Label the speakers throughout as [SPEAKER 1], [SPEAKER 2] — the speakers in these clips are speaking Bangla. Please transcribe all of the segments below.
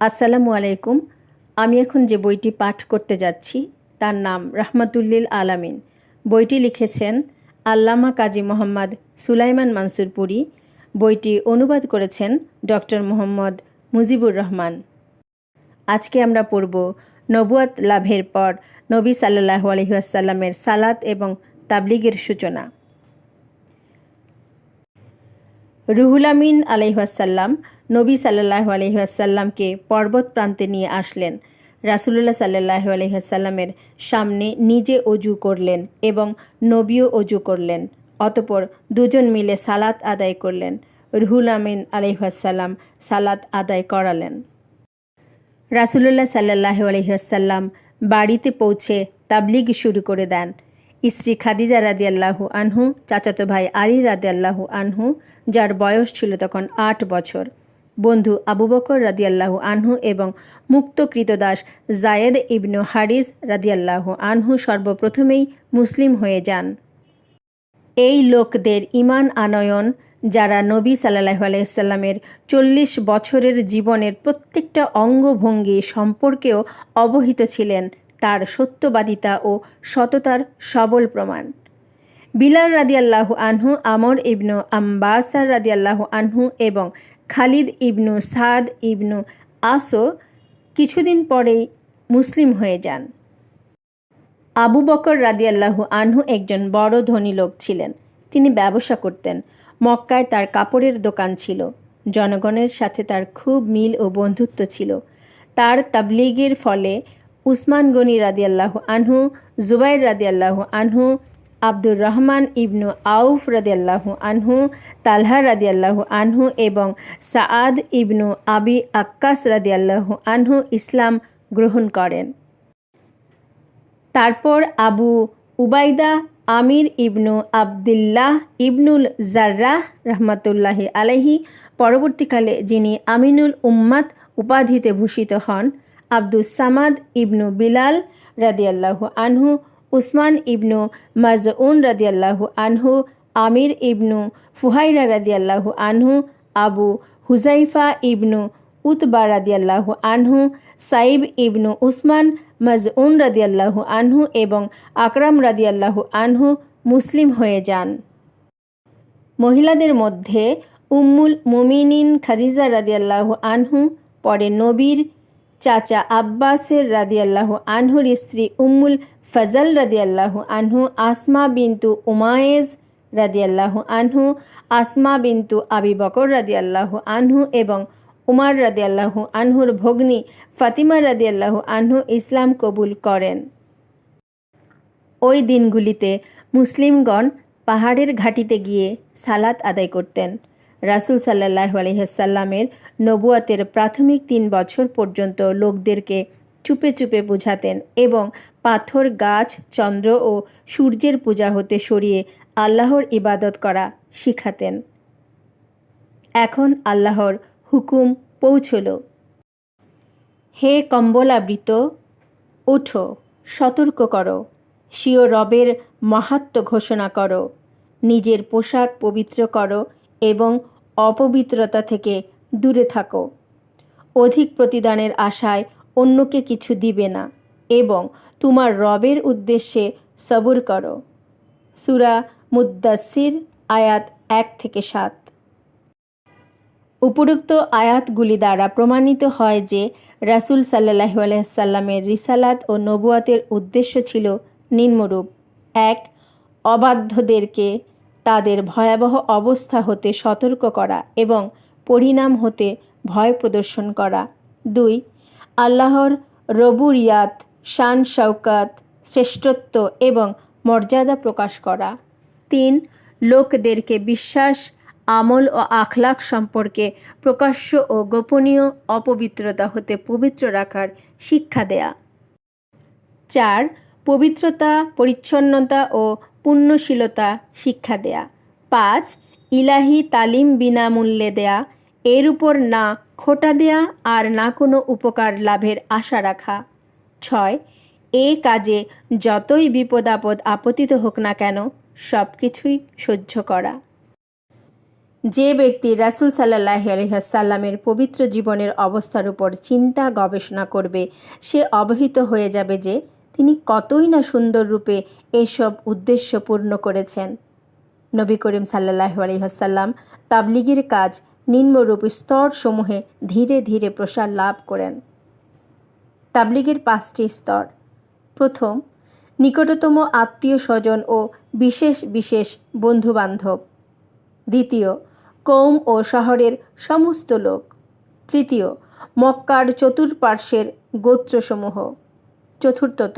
[SPEAKER 1] আসসালামু আলাইকুম। আমি এখন যে বইটি পাঠ করতে যাচ্ছি, তার নাম রাহমাতুল্লিল আলামিন। বইটি লিখেছেন আল্লামা কাজী মোহাম্মদ সুলাইমান মানসুরপুরি বইটি অনুবাদ করেছেন ডক্টর মোহাম্মদ মুজিবুর রহমান। আজকে আমরা পড়ব নবুয়াত লাভের পর নবী সাল্লাহ আলহিহাসাল্লামের সালাত এবং তাবলিগের সূচনা। রুহুল আমিন আলহাসাল্লাম নবী সাল্লাহ আলহিহাসাল্লামকে পর্বত প্রান্তে নিয়ে আসলেন। রাসুলুল্লাহ সাল্লাহ আলহিহাসাল্লামের সামনে নিজে অজু করলেন এবং নবীও অজু করলেন। অতপর দুজন মিলে সালাত আদায় করলেন। রুহুল আমিন আলহাসাল্লাম সালাত আদায় করালেন। রাসুলুল্লাহ সাল্লাহ আলহিহাসাল্লাম বাড়িতে পৌঁছে তাবলিগ শুরু করে দেন। স্ত্রী খাদিজা রাদি আল্লাহু আনহু, চাচাতো ভাই আলী রাদি আল্লাহু আনহু, যার বয়স ছিল তখন আট বছর। বন্ধু আবু বকর রাদি আল্লাহু আনহু এবং মুক্ত কৃতদাস জায়েদ ইবনু হারিস রাদি আল্লাহু আনহু সর্বপ্রথমেই মুসলিম হয়ে যান। এই লোকদের ইমান আনয়ন, যারা নবী সাল্লাহ আলাইসাল্লামের চল্লিশ বছরের জীবনের প্রত্যেকটা অঙ্গভঙ্গি সম্পর্কেও অবহিত ছিলেন তার সত্যবাদিতা ও সততার সবল প্রমাণ। বিলাল রাদিয়াল্লাহু আনহু, আমর ইবনু আম্বাসার রাদিয়াল্লাহু আনহু এবং খালিদ ইবনু সাদ ইবনু আসো কিছুদিন পরেই মুসলিম হয়ে যান। আবু বকর রাদিয়াল্লাহু আনহু একজন বড় ধনী লোক ছিলেন। তিনি ব্যবসা করতেন। মক্কায় তার কাপড়ের দোকান ছিল। জনগণের সাথে তার খুব মিল ও বন্ধুত্ব ছিল। তার তাবলিগের ফলে উসমান গনি রাদিয়াল্লাহু আনহু, জুবাইর রাদিয়াল্লাহু আনহু, আব্দুর রহমান ইবনু আউফ রাদিয়াল্লাহু আনহু, তালহা রাদিয়াল্লাহু আনহু এবং সাআদ ইবনু আবি আক্কাস রাদিয়াল্লাহু আনহু ইসলাম গ্রহণ করেন। তারপর আবু উবাইদা আমির ইবনু আবদুল্লাহ ইবনুল জার্রাহ রহমতুল্লাহি আলাহি পরবর্তীকালে যিনি আমিনুল উম্মাদ উপাধিতে ভূষিত হন আব্দুস সামাদ ইবনু বিলাল রাদিয়াল্লাহু আনহু, উসমান ইবনু মাজউন রাদিয়াল্লাহু আনহু, আমির ইবনু ফুহাইরা রাদিয়াল্লাহু আনহু, আবু হুজাইফা ইবনু উতবা রাদিয়াল্লাহু আনহু, সাইব ইবনু উসমান মাজউন রাদিয়াল্লাহু আনহু এবং আকরাম রাদিয়াল্লাহু আনহু মুসলিম হয়ে যান। মহিলাদের মধ্যে উম্মুল মুমিনিন খাদিজা রাদিয়াল্লাহু আনহু, পরে নবীর চাচা আব্বাসের রাদিয়াল্লাহু আনহুর স্ত্রী উম্মুল ফজল রাদিয়াল্লাহু আনহু, আসমা বিন্তু উমায়েজ রাদিয়াল্লাহু আনহু, আসমা বিন্তু আবি বকর রাদিয়াল্লাহু আনহু এবং উমার রাদিয়াল্লাহু আনহুর ভগ্নী ফাতিমা রাদিয়াল্লাহু আনহু ইসলাম কবুল করেন। ওই দিনগুলিতে মুসলিমগণ পাহাড়ের ঘাটিতে গিয়ে সালাত আদায় করতেন। রাসুল সাল্লাহ আলহিহাসাল্লামের নবুয়াতের প্রাথমিক তিন বছর পর্যন্ত লোকদেরকে চুপে চুপে বুঝাতেন এবং পাথর, গাছ, চন্দ্র ও সূর্যের পূজা হতে সরিয়ে আল্লাহর ইবাদত করা শিখাতেন। এখন আল্লাহর হুকুম পৌঁছল। হে কম্বলাবৃত, ওঠো, সতর্ক করো, স্বীয় রবের মাহাত্ম ঘোষণা করো, নিজের পোশাক পবিত্র করো এবং অপবিত্রতা থেকে দূরে থাকো। অধিক প্রতিদানের আশায় অন্যকে কিছু দিবে না এবং তোমার রবের উদ্দেশ্যে সবুর করো। সুরা মুদাসির আয়াত এক থেকে সাত। উপরোক্ত আয়াতগুলি দ্বারা প্রমাণিত হয় যে রাসুল সাল্লাহ আলহামের রিসালাত ও নবুয়াতের উদ্দেশ্য ছিল নিম্নরূপ। এক, অবাধ্যদেরকে তাদের ভয়াবহ অবস্থা হতে সতর্ক করা এবং পরিণাম হতে ভয় প্রদর্শন করা। দুই, আল্লাহর রবুরিয়াত, শান শৌকাত শ্রেষ্ঠত্ব এবং মর্যাদা প্রকাশ করা। তিন, লোকদেরকে বিশ্বাস, আমল ও আখলাক সম্পর্কে প্রকাশ্য ও গোপনীয় অপবিত্রতা হতে পবিত্র রাখার শিক্ষা দেয়া। চার পবিত্রতা, পরিচ্ছন্নতা ও পুণ্যশীলতা শিক্ষা দেয়া। পাঁচ, ইলাহি তালিম বিনামূল্যে দেয়া। এর উপর না খোটা দেয়া আর না কোনো উপকার লাভের আশা রাখা। ছয়, এ কাজে যতই বিপদ আপদ আপতিত হোক না কেন সব কিছুই সহ্য করা। যে ব্যক্তি রাসুল সাল্লাহ আলহাসাল্লামের পবিত্র জীবনের অবস্থার উপর চিন্তা গবেষণা করবে, সে অবহিত হয়ে যাবে যে তিনি কতই না সুন্দর রূপে এসব উদ্দেশ্য পূর্ণ করেছেন। নবী করিম সাল্লাহ আলহাসাল্লাম তাবলিগের কাজ নিম্নরূপ স্তরসমূহে ধীরে ধীরে প্রসার লাভ করেন। তাবলিগের পাঁচটি স্তর। প্রথম, নিকটতম আত্মীয় স্বজন ও বিশেষ বিশেষ বন্ধুবান্ধব। দ্বিতীয় কৌম ও শহরের সমস্ত লোক। তৃতীয়, মক্কার চতুর্পার্শ্বের গোত্রসমূহ। চতুর্থত,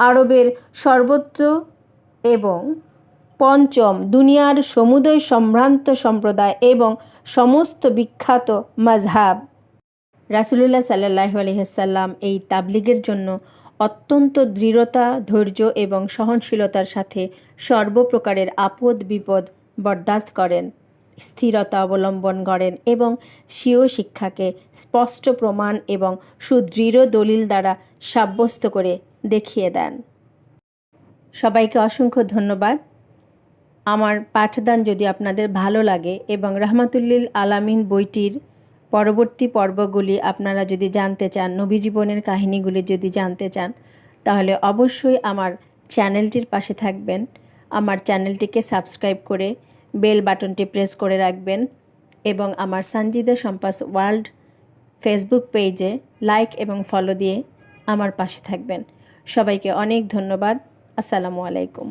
[SPEAKER 1] আরবের সর্বোচ্চ এবং পঞ্চম দুনিয়ার সমুদয় সম্ভ্রান্ত সম্প্রদায় এবং সমস্ত বিখ্যাত মাজহাব রাসুলুল্লাহ সাল্লাহ আলহিহাল্লাম এই তাবলিগের জন্য অত্যন্ত দৃঢ়তা, ধৈর্য এবং সহনশীলতার সাথে সর্বপ্রকারের আপদ বিপদ বরদাস্ত করেন। স্থিরতা অবলম্বন করেন এবং স্বীয় শিক্ষাকে স্পষ্ট প্রমাণ এবং সুদৃঢ় দলিল দ্বারা সাব্যস্ত করে দেখিয়ে দেন। সবাইকে অসংখ্য ধন্যবাদ। আমার পাঠদান যদি আপনাদের ভালো লাগে এবং রহমাতুল্লিল আলামিন বইটির পরবর্তী পর্বগুলি আপনারা যদি জানতে চান, নবী জীবনের কাহিনীগুলি যদি জানতে চান, তাহলে অবশ্যই আমার চ্যানেলটির পাশে থাকবেন। আমার চ্যানেলটিকে সাবস্ক্রাইব করে বেল বাটনটি প্রেস করে রাখবেন এবং আমার সঞ্জিদা সম্পাস ওয়ার্ল্ড ফেসবুক পেজে লাইক এবং ফলো দিয়ে আমার পাশে থাকবেন। সবাইকে অনেক ধন্যবাদ। আসসালামু আলাইকুম।